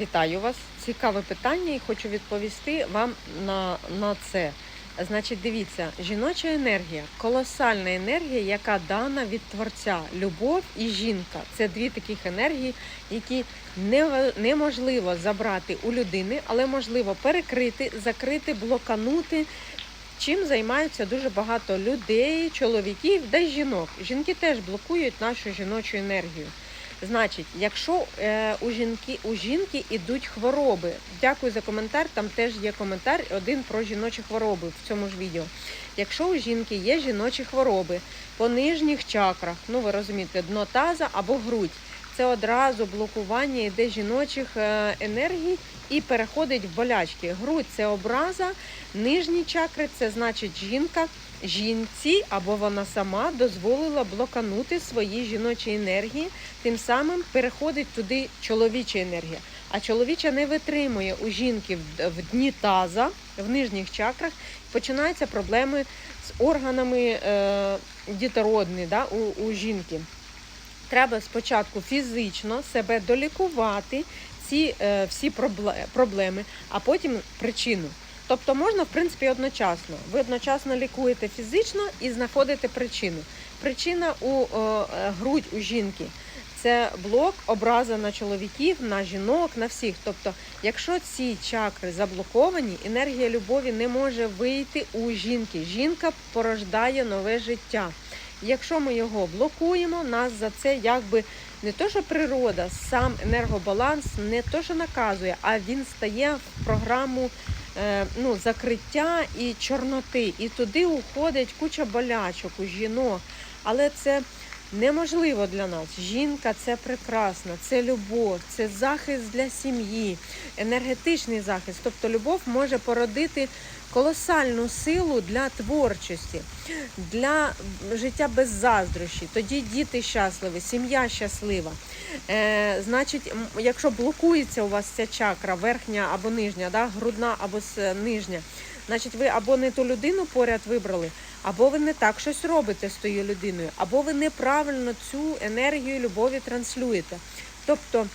Вітаю вас. Цікаве питання і хочу відповісти вам на, на це. Значить, дивіться, жіноча енергія колосальна енергія, яка дана від творця. Любов і жінка це дві таких енергії, які не, неможливо забрати у людини, але можливо перекрити, закрити, блоканути. Чим займаються дуже багато людей, чоловіків й жінок. Жінки теж блокують нашу жіночу енергію. Значить, якщо е, у жінки у жінки ідуть хвороби, дякую за коментар. Там теж є коментар один про жіночі хвороби в цьому ж відео. Якщо у жінки є жіночі хвороби по нижніх чакрах, ну ви розумієте, дно таза або грудь, це одразу блокування йде жіночих е, енергій і переходить в болячки. Грудь це образа, нижні чакри це значить жінка жінці або вона сама дозволила блоканути свої жіночі енергії, тим самим переходить туди чоловіча енергія. А чоловіча не витримує у жінки в- дні таза, в нижніх чакрах, починаються проблеми з органами е, дітородні да, у, у жінки. Треба спочатку фізично себе долікувати ці е, всі проблеми, а потім причину. Тобто можна, в принципі, одночасно. Ви одночасно лікуєте фізично і знаходите причину. Причина у е, е, грудь у жінки це блок, образа на чоловіків, на жінок, на всіх. Тобто, якщо ці чакри заблоковані, енергія любові не може вийти у жінки. Жінка порождає нове життя. Якщо ми його блокуємо, нас за це якби не то, що природа, сам енергобаланс не то, що наказує, а він стає в програму е, ну, закриття і чорноти. І туди уходить куча болячок у жінок. Але це неможливо для нас. Жінка це прекрасно, це любов, це захист для сім'ї, енергетичний захист. Тобто любов може породити колосальну силу для творчості, для життя без заздрощі. Тоді діти щасливі, сім'я щаслива. Е, значить, якщо блокується у вас ця чакра, верхня або нижня, да, грудна або нижня, значить ви або не ту людину поряд вибрали, або ви не так щось робите з тою людиною, або ви неправильно цю енергію любові транслюєте. Тобто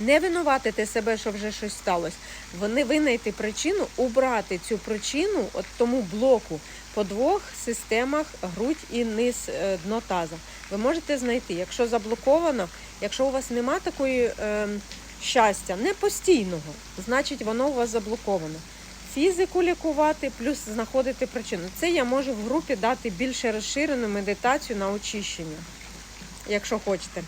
не винуватити себе, що вже щось сталося. Вони винайти причину, убрати цю причину, от тому блоку по двох системах грудь і низ е, дно таза. Ви можете знайти, якщо заблоковано, якщо у вас нема такої е, щастя, не постійного, значить воно у вас заблоковано. Фізику лікувати, плюс знаходити причину. Це я можу в групі дати більше розширену медитацію на очищення, якщо хочете.